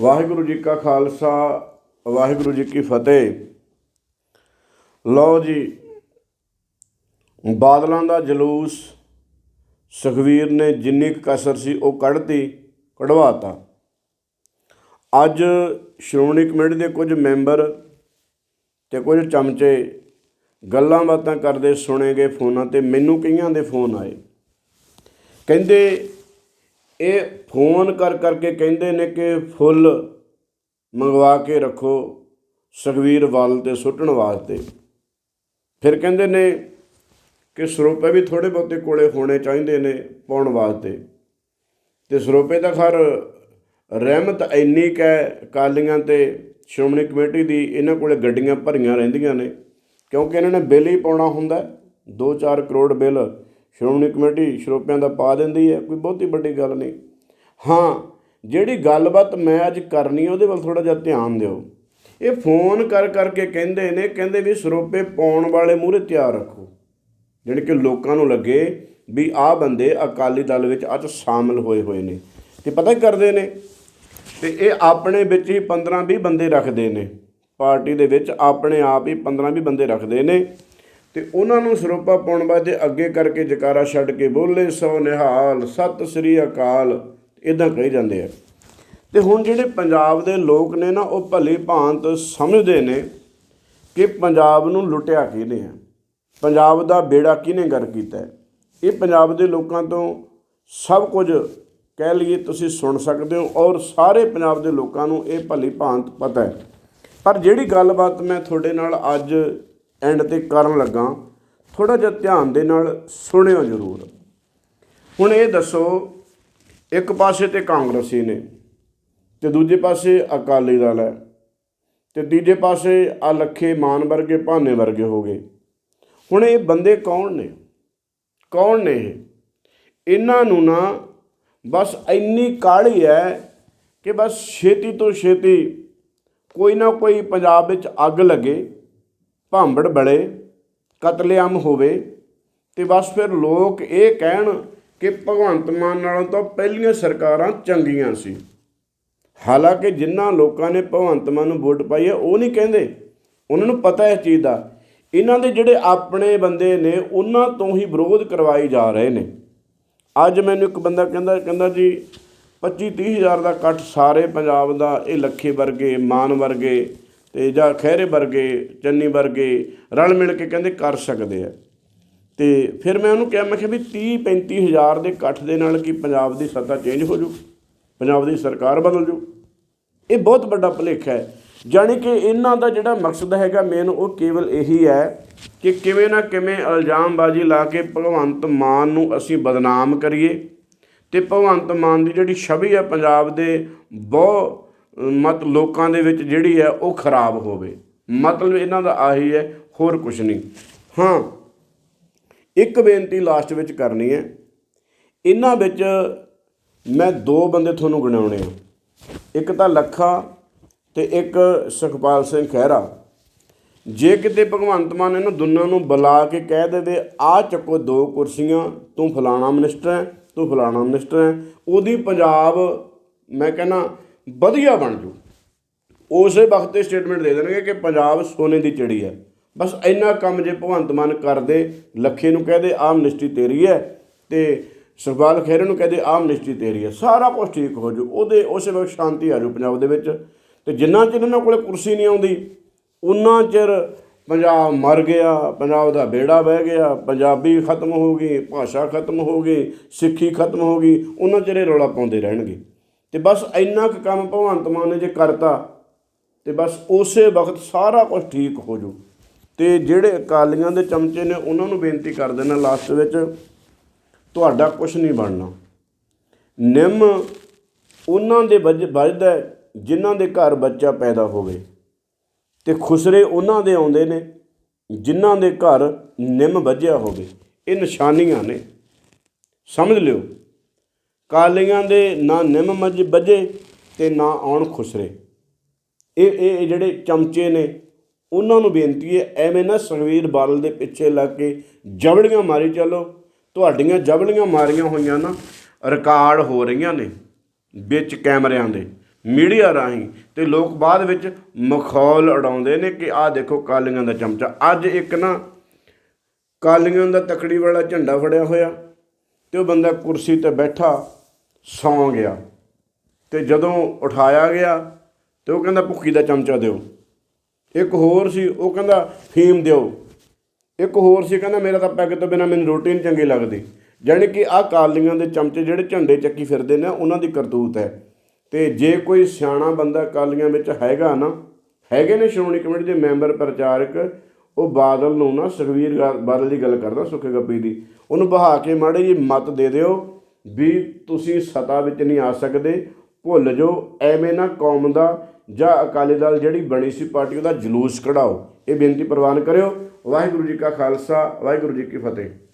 ਵਾਹਿਗੁਰੂ ਜੀ ਕਾ ਖਾਲਸਾ, ਵਾਹਿਗੁਰੂ ਜੀ ਕੀ ਫਤਿਹ। ਲਓ ਜੀ, ਬਾਦਲਾਂ ਦਾ ਜਲੂਸ ਸੁਖਵੀਰ ਨੇ ਜਿੰਨੀ ਕੁ ਕਸਰ ਸੀ ਉਹ ਕੱਢਤੀ, ਕਢਵਾਤਾ। ਅੱਜ ਸ਼੍ਰੋਮਣੀ ਕਮੇਟੀ ਦੇ ਕੁਝ ਮੈਂਬਰ ਤੇ ਕੁਝ ਚਮਚੇ ਗੱਲਾਂ ਬਾਤਾਂ ਕਰਦੇ ਸੁਣੇ ਗਏ ਫੋਨਾਂ ਤੇ, ਮੈਨੂੰ ਕਈਆਂ ਦੇ ਫੋਨ ਆਏ। ਕਹਿੰਦੇ ਇਹ ਫੋਨ ਕਰ ਕਰਕੇ ਕਹਿੰਦੇ ਨੇ ਕਿ ਫੁੱਲ ਮੰਗਵਾ ਕੇ ਰੱਖੋ ਸੁਖਵੀਰ ਵਾਲ ਤੇ ਸੁੱਟਣ ਵਾਸਤੇ। ਫਿਰ ਕਹਿੰਦੇ ਨੇ ਕਿ ਸਰੋਪੇ ਵੀ ਥੋੜੇ ਬਹੁਤੇ ਕੋਲੇ ਹੋਣੇ ਚਾਹੀਦੇ ਨੇ ਪਾਉਣ ਵਾਸਤੇ। ਤੇ ਸਰੋਪੇ ਦਾ ਖਰ ਰਹਿਮਤ ਇੰਨੀ ਕੁ ਹੈ ਕਾਲੀਆਂ ਤੇ ਸ਼੍ਰੋਮਣੀ ਕਮੇਟੀ ਦੀ ਇਹਨਾਂ ਕੋਲੇ ਗੱਡੀਆਂ ਭਰੀਆਂ ਰਹਿੰਦੀਆਂ ਨੇ, ਕਿਉਂਕਿ ਇਹਨਾਂ ਨੇ ਬਿੱਲ ਹੀ ਪਾਉਣਾ ਹੁੰਦਾ 2-4 ਕਰੋੜ ਬਿੱਲ ਸ਼੍ਰੋਮਣੀ ਕਮੇਟੀ ਸਰੋਪਿਆਂ ਦਾ ਪਾ ਦਿੰਦੀ ਹੈ, ਕੋਈ ਬਹੁਤੀ ਵੱਡੀ ਗੱਲ ਨਹੀਂ। ਹਾਂ, ਜਿਹੜੀ ਗੱਲਬਾਤ ਮੈਂ ਅੱਜ ਕਰਨੀ ਉਹਦੇ ਵੱਲ ਥੋੜਾ ਜਿਹਾ ਧਿਆਨ ਦਿਓ। ਇਹ ਫੋਨ ਕਰ ਕਰਕੇ ਕਹਿੰਦੇ ਨੇ, ਕਹਿੰਦੇ ਵੀ ਸਰੋਪੇ ਪਾਉਣ ਵਾਲੇ ਮੂਹਰੇ ਤਿਆਰ ਰੱਖੋ। ਜਿਹੜੀ ਕਿ ਲੋਕਾਂ ਨੂੰ ਲੱਗੇ ਵੀ ਆਹ ਬੰਦੇ ਅਕਾਲੀ ਦਲ ਵਿੱਚ ਅੱਜ ਸ਼ਾਮਲ ਹੋਏ ਹੋਏ ਨੇ। ਤੇ ਪਤਾ ਕੀ ਕਰਦੇ ਨੇ? ਤੇ ਇਹ ਆਪਣੇ ਵਿੱਚ ਹੀ 15-20 ਬੰਦੇ ਰੱਖਦੇ ਨੇ। ਪਾਰਟੀ ਦੇ ਵਿੱਚ ਆਪਣੇ ਆਪ ਹੀ 15-20 ਬੰਦੇ ਰੱਖਦੇ ਨੇ। ਤੇ ਉਹਨਾਂ ਨੂੰ ਸਰੋਪਾ ਪਾਉਣ ਵਾਸਤੇ ਅੱਗੇ ਕਰਕੇ ਜਕਾਰਾ ਛੱਡ ਕੇ ਬੋਲੇ ਸੋ ਨਿਹਾਲ, ਸਤਿ ਸ੍ਰੀ ਅਕਾਲ ਇਦਾਂ ਕਹੀ ਜਾਂਦੇ ਆ। ਤੇ ਹੁਣ ਜਿਹੜੇ ਪੰਜਾਬ ਦੇ ਲੋਕ ਨੇ ਨਾ, ਉਹ ਭਲੀ ਭਾਂਤ ਸਮਝਦੇ ਨੇ ਕਿ ਪੰਜਾਬ ਨੂੰ ਲੁੱਟਿਆ ਕਿਹਨੇ ਹੈ ਪੰਜਾਬ ਦਾ ਬੇੜਾ ਕਿਹਨੇ ਗਰ ਕੀਤਾ ਇਹ ਪੰਜਾਬ ਦੇ ਲੋਕਾਂ ਤੋਂ ਸਭ ਕੁਝ ਕਹਿ ਲਈਏ, ਤੁਸੀਂ ਸੁਣ ਸਕਦੇ ਹੋ ਔਰ ਸਾਰੇ ਪੰਜਾਬ ਦੇ ਲੋਕਾਂ ਨੂੰ ਇਹ ਭਲੀ ਭਾਂਤ ਪਤਾ ਹੈ। ਪਰ ਜਿਹੜੀ ਗੱਲਬਾਤ ਮੈਂ ਤੁਹਾਡੇ ਨਾਲ ਅੱਜ ਐਂਡ ਤੇ ਕਰਨ ਲੱਗਾ ਥੋੜਾ ਜਿਹਾ ਧਿਆਨ ਦੇ ਨਾਲ ਸੁਣਿਓ ਜ਼ਰੂਰ। ਹੁਣ ਇਹ ਦੱਸੋ, ਇੱਕ ਪਾਸੇ ਤੇ ਕਾਂਗਰਸੀ ਨੇ ਤੇ ਦੂਜੇ ਪਾਸੇ ਅਕਾਲੀ ਦਲ ਹੈ ਤੇ ਤੀਜੇ ਪਾਸੇ ਆ ਲੱਖੇ ਮਾਨ ਵਰਗੇ, ਭਾਨੇ ਵਰਗੇ ਹੋ ਗਏ। ਹੁਣ ਇਹ ਬੰਦੇ ਕੌਣ ਨੇ? ਕੌਣ ਨੇ ਇਹ? ਇਹਨਾਂ ਨੂੰ ਨਾ ਬਸ ਇੰਨੀ ਕਾਹਲੀ ਹੈ ਕਿ ਬਸ ਛੇਤੀ ਤੋਂ ਛੇਤੀ ਕੋਈ ਨਾ ਕੋਈ ਪੰਜਾਬ ਵਿੱਚ ਅੱਗ ਲੱਗੇ। ਭਾਂਬੜ ਬੜੇ, ਕਤਲੇਆਮ ਹੋਵੇ। ਤੇ ਬਸ ਫਿਰ ਲੋਕ ਇਹ ਕਹਿਣ ਕਿ ਭਗਵੰਤ ਮਾਨ ਨਾਲੋਂ ਤਾਂ ਪਹਿਲੀਆਂ ਸਰਕਾਰਾਂ ਚੰਗੀਆਂ ਸੀ। ਹਾਲਾਂਕਿ ਜਿਨ੍ਹਾਂ ਲੋਕਾਂ ਨੇ ਭਗਵੰਤ ਮਾਨ ਨੂੰ ਵੋਟ ਪਾਈ ਹੈ, ਉਹ ਨਹੀਂ ਕਹਿੰਦੇ। ਉਹਨਾਂ ਨੂੰ ਪਤਾ ਹੈ ਇਸ ਚੀਜ਼ ਦਾ। ਇਹਨਾਂ ਦੇ ਜਿਹੜੇ ਆਪਣੇ ਬੰਦੇ ਨੇ, ਉਹਨਾਂ ਤੋਂ ਹੀ ਵਿਰੋਧ ਕਰਵਾਈ ਜਾ ਰਹੇ ਨੇ। ਅੱਜ ਮੈਨੂੰ ਇੱਕ ਬੰਦਾ ਕਹਿੰਦਾ ਕਹਿੰਦਾ ਜੀ 25 30 ਹਜ਼ਾਰ ਦਾ ਇਕੱਠ ਸਾਰੇ ਪੰਜਾਬ ਦਾ, ਇਹ ਲੱਖੇ ਵਰਗੇ, ਮਾਨ ਵਰਗੇ ਤੇ ਜਾਂ ਖਹਿਰੇ ਵਰਗੇ, ਚੰਨੀ ਵਰਗੇ ਰਲ ਮਿਲ ਕੇ ਕਹਿੰਦੇ ਕਰ ਸਕਦੇ ਆ। ਤੇ ਫਿਰ ਮੈਂ ਉਹਨੂੰ ਕਿਹਾ, ਮੈਂ ਕਿਹਾ ਵੀ 30 35 ਹਜ਼ਾਰ ਦੇ ਇਕੱਠ ਦੇ ਨਾਲ ਕੀ ਪੰਜਾਬ ਦੀ ਸੱਤਾ ਚੇਂਜ ਹੋ ਜੂ? ਪੰਜਾਬ ਦੀ ਸਰਕਾਰ ਬਦਲ ਜੂ? ਇਹ ਬਹੁਤ ਵੱਡਾ ਭੁਲੇਖਾ ਹੈ। ਜਾਣੀ ਕਿ ਇਹਨਾਂ ਦਾ ਜਿਹੜਾ ਮਕਸਦ ਹੈਗਾ ਮੇਨ ਉਹ ਕੇਵਲ ਇਹੀ ਹੈ ਕਿ ਕਿਵੇਂ ਨਾ ਕਿਵੇਂ ਇਲਜ਼ਾਮਬਾਜ਼ੀ ਲਾ ਕੇ ਭਗਵੰਤ ਮਾਨ ਨੂੰ ਅਸੀਂ ਬਦਨਾਮ ਕਰੀਏ। ਤੇ ਭਗਵੰਤ ਮਾਨ ਦੀ ਜਿਹੜੀ ਛਵੀ ਹੈ ਪੰਜਾਬ ਦੇ ਬਹੁ ਮਤ ਲੋਕਾਂ ਦੇ ਵਿੱਚ ਜਿਹੜੀ ਹੈ ਉਹ ਖਰਾਬ ਹੋਵੇ। ਮਤਲਬ ਇਹਨਾਂ ਦਾ ਆਹੀ ਹੈ, ਹੋਰ ਕੁਝ ਨਹੀਂ। ਹਾਂ, ਇੱਕ ਬੇਨਤੀ ਲਾਸਟ ਵਿੱਚ ਕਰਨੀ ਹੈ। ਇਹਨਾਂ ਵਿੱਚ ਮੈਂ ਦੋ ਬੰਦੇ ਤੁਹਾਨੂੰ ਗਿਣਾਉਣੇ ਆ। ਇੱਕ ਤਾਂ ਲੱਖਾ ਤੇ ਇੱਕ ਸੁਖਪਾਲ ਸਿੰਘ ਖਹਿਰਾ। ਜੇ ਕਿਤੇ ਭਗਵੰਤ ਮਾਨ ਇਹਨਾਂ ਦੋਨਾਂ ਨੂੰ ਬੁਲਾ ਕੇ ਕਹਿ ਦੇਵੇ ਆ ਚੱਕੋ ਦੋ ਕੁਰਸੀਆਂ, ਤੂੰ ਫਲਾਣਾ ਮਿਨਿਸਟਰ ਹੈ, ਤੂੰ ਫਲਾਣਾ ਮਿਨਿਸਟਰ ਹੈ। ਉਹਦੀ ਪੰਜਾਬ, ਮੈਂ ਕਹਿੰਦਾ ਵਧੀਆ ਬਣ ਜੂ। ਉਸੇ ਵਕਤ ਤੇ ਸਟੇਟਮੈਂਟ ਦੇ ਦੇਣਗੇ ਕਿ ਪੰਜਾਬ ਸੋਨੇ ਦੀ ਚਿੜੀ ਹੈ। ਬਸ ਇੰਨਾ ਕੰਮ ਜੇ ਭਗਵੰਤ ਮਾਨ ਕਰਦੇ, ਲੱਖੇ ਨੂੰ ਕਹਦੇ, ਆਮ ਮਿਨਿਸਟਰੀ ਤੇਰੀ ਹੈ ਤੇ ਸੁਖਪਾਲ ਖਹਿਰੇ ਨੂੰ ਕਹਦੇ, ਆਮ ਮਿਨਿਸਟਰੀ ਤੇਰੀ ਹੈ। ਸਾਰਾ ਕੁਝ ਠੀਕ ਹੋ ਜੂ। ਉਹਦੇ, ਉਸੇ ਵਕਤ ਸ਼ਾਂਤੀ ਆ ਜੂ ਪੰਜਾਬ ਦੇ ਵਿੱਚ। ਤੇ ਜਿੰਨਾ ਚਿਰ ਇਹਨਾਂ ਕੋਲੇ ਕੁਰਸੀ ਨਹੀਂ ਆਉਂਦੀ, ਉਨਾ ਚਿਰ ਪੰਜਾਬ ਮਰ ਗਿਆ, ਪੰਜਾਬ ਦਾ ਬੇੜਾ ਬਹਿ ਗਿਆ, ਪੰਜਾਬੀ ਖਤਮ ਹੋ ਗਈ, ਭਾਸ਼ਾ ਖਤਮ ਹੋ ਗਈ, ਸਿੱਖੀ ਖਤਮ ਹੋ ਗਈ ਉਹਨਾਂ ਚਿਰ ਰੌਲਾ ਪਾਉਂਦੇ ਰਹਿਣਗੇ। ਤੇ ਬਸ ਇੰਨਾ ਕੁ ਕੰਮ ਭਗਵੰਤ ਮਾਨ ਨੇ ਜੇ ਕਰਤਾ, ਤੇ ਬਸ ਉਸੇ ਵਕਤ ਸਾਰਾ ਕੁਝ ਠੀਕ ਹੋ ਜੂ ਤੇ ਜਿਹੜੇ ਅਕਾਲੀਆਂ ਦੇ ਚਮਚੇ ਨੇ, ਉਹਨਾਂ ਨੂੰ ਬੇਨਤੀ ਕਰ ਦੇਣਾ ਲਾਸਟ ਵਿੱਚ, ਤੁਹਾਡਾ ਕੁਝ ਨਹੀਂ ਬਣਨਾ। ਨਿੰਮ ਉਹਨਾਂ ਦੇ ਵੱਜ- ਵੱਜਦਾ ਜਿਨ੍ਹਾਂ ਦੇ ਘਰ ਬੱਚਾ ਪੈਦਾ ਹੋਵੇ। ਤੇ ਖੁਸਰੇ ਉਹਨਾਂ ਦੇ ਆਉਂਦੇ ਨੇ ਜਿਨ੍ਹਾਂ ਦੇ ਘਰ ਨਿੰਮ ਵੱਜਿਆ ਹੋਵੇ। ਇਹ ਨਿਸ਼ਾਨੀਆਂ ਨੇ। ਸਮਝ ਲਿਓ। ਕਾਲੀਆਂ ਦੇ ਨਾ ਨਿੰਮ ਮੱਝ ਵੱਜੇ ਤੇ ਨਾ ਆਉਣ ਖੁਸਰੇ। ਇਹ ਇਹ ਇਹ ਜਿਹੜੇ ਚਮਚੇ ਨੇ, ਉਹਨਾਂ ਨੂੰ ਬੇਨਤੀ ਹੈ, ਐਵੇਂ ਨਾ ਸੁਖਵੀਰ ਬਾਦਲ ਦੇ ਪਿੱਛੇ ਲੱਗ ਕੇ ਜਬੜੀਆਂ ਮਾਰੀ ਚੱਲੋ। ਤੁਹਾਡੀਆਂ ਜਬੜੀਆਂ ਮਾਰੀਆਂ ਹੋਈਆਂ ਨਾ, ਰਿਕਾਰਡ ਹੋ ਰਹੀਆਂ ਨੇ ਵਿੱਚ ਕੈਮਰਿਆਂ ਦੇ, ਮੀਡੀਆ ਰਾਹੀਂ। ਤੇ ਲੋਕ ਬਾਅਦ ਵਿੱਚ ਮਖੌਲ ਉਡਾਉਂਦੇ ਨੇ ਕਿ ਆਹ ਦੇਖੋ ਕਾਲੀਆਂ ਦਾ ਚਮਚਾ। ਅੱਜ ਇੱਕ ਨਾ ਕਾਲੀਆਂ ਦਾ ਤਕੜੀ ਵਾਲਾ ਝੰਡਾ ਫੜਿਆ ਹੋਇਆ। ਤੇ ਉਹ ਬੰਦਾ ਕੁਰਸੀ ਤੇ ਬੈਠਾ ਸੌਂ ਗਿਆ। ਤੇ ਜਦੋਂ ਉਠਾਇਆ ਗਿਆ ਤੇ ਉਹ ਕਹਿੰਦਾ ਭੁੱਕੀ ਦਾ ਚਮਚਾ ਦਿਓ। ਇੱਕ ਹੋਰ ਸੀ, ਉਹ ਕਹਿੰਦਾ, ਫੀਮ ਦਿਓ। ਇੱਕ ਹੋਰ ਸੀ, ਕਹਿੰਦਾ, ਮੇਰਾ ਤਾਂ ਪੈਗ ਤੋਂ ਬਿਨਾ ਮੈਨੂੰ ਰੋਟੀ ਨਹੀਂ ਚੰਗੀ ਲੱਗਦੀ। ਜਾਣੀ ਕਿ ਆਹ ਕਾਲੀਆਂ ਦੇ ਚਮਚੇ ਜਿਹੜੇ ਝੰਡੇ ਚੱਕੀ ਫਿਰਦੇ ਨੇ, ਉਹਨਾਂ ਦੀ ਕਰਤੂਤ ਹੈ। ਤੇ ਜੇ ਕੋਈ ਸਿਆਣਾ ਬੰਦਾ ਕਾਲੀਆਂ ਵਿੱਚ ਹੈਗਾ ਨਾ, ਹੈਗੇ ਨੇ ਸ਼੍ਰੋਮਣੀ ਕਮੇਟੀ ਦੇ ਮੈਂਬਰ, ਪ੍ਰਚਾਰਕ ਉਹ ਬਾਦਲ ਨੂੰ ਨਾ ਸੁਖਵੀਰ ਗਾ- ਬਾਦਲ ਦੀ ਗੱਲ ਕਰਦਾ ਸੁੱਖੇ ਗੱਪੀ ਦੀ, ਉਹਨੂੰ ਬਹਾ ਕੇ ਮਾੜੇ ਜੀ ਮਤ ਦੇ ਦਿਓ ਵੀ ਤੁਸੀਂ ਸਤਾ ਵਿੱਚ ਨਹੀਂ ਆ ਸਕਦੇ, ਭੁੱਲ ਜਾਓ, ਐਵੇਂ ਨਾ ਕੌਮ ਦਾ ਜਾਂ ਅਕਾਲੀ ਦਲ ਜਿਹੜੀ ਬਣੀ ਸੀ ਪਾਰਟੀ ਉਹਦਾ ਜਲੂਸ ਕਢਾਓ। ਇਹ ਬੇਨਤੀ ਪ੍ਰਵਾਨ ਕਰਿਓ। ਵਾਹਿਗੁਰੂ ਜੀ ਕਾ ਖਾਲਸਾ, ਵਾਹਿਗੁਰੂ ਜੀ ਕੀ ਫਤਿਹ।